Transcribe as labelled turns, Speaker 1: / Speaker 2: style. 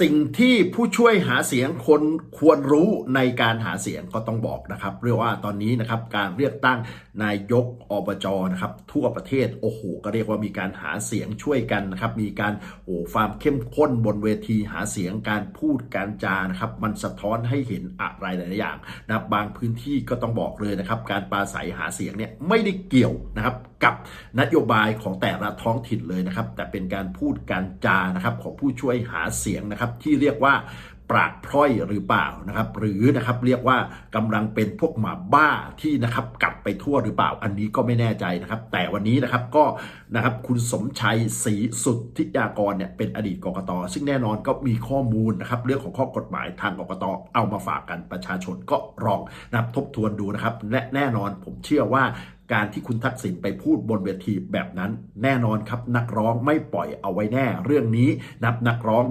Speaker 1: สิ่งที่ผู้ช่วยหาเสียงคนควรรู้ในการหาเสียงก็ต้องบอกนะครับเรียกว่าตอนนี้นะครับการเลือกตั้งนายกอบจนะครับทั่วประเทศโอ้โหก็เรียกว่ามีการหาเสียงช่วยกันนะครับมีการโอ้ความเข้มข้นบนเวทีหาเสียงการพูดการจานะครับมันสะท้อนให้เห็นอะไรหลายอย่างนะบางพื้นที่ก็ต้องบอกเลยนะครับการปราศัยหาเสียงเนี่ยไม่ได้เกี่ยวนะครับ กับนโยบายของแต่ละท้องถิ่นเลยนะครับ แต่เป็นการพูดการจานะครับของผู้ช่วยหาเสียงนะครับที่เรียกว่า ปราดพร้อยหรือเปล่านะครับ หรือนะครับเรียกว่ากำลังเป็นพวกหมาบ้าที่นะครับกลับไปทั่วหรือเปล่า อันนี้ก็ไม่แน่ใจนะครับ แต่วันนี้นะครับก็นะครับคุณสมชัยศรีสุทธิยากรเนี่ยเป็นอดีตกกตซึ่งแน่นอนก็มีข้อมูลนะครับ เรื่องของข้อกฎหมายทางกกตเอามาฝากกันประชาชนก็ลองนะครับทบทวนดูนะครับและแน่นอนผมเชื่อว่าการที่คุณทักษิณไปพูดบนเวทีแบบนั้น แน่นอนครับนักร้องไม่ปล่อยเอาไว้แน่ เรื่องนี้นับนักร้องมี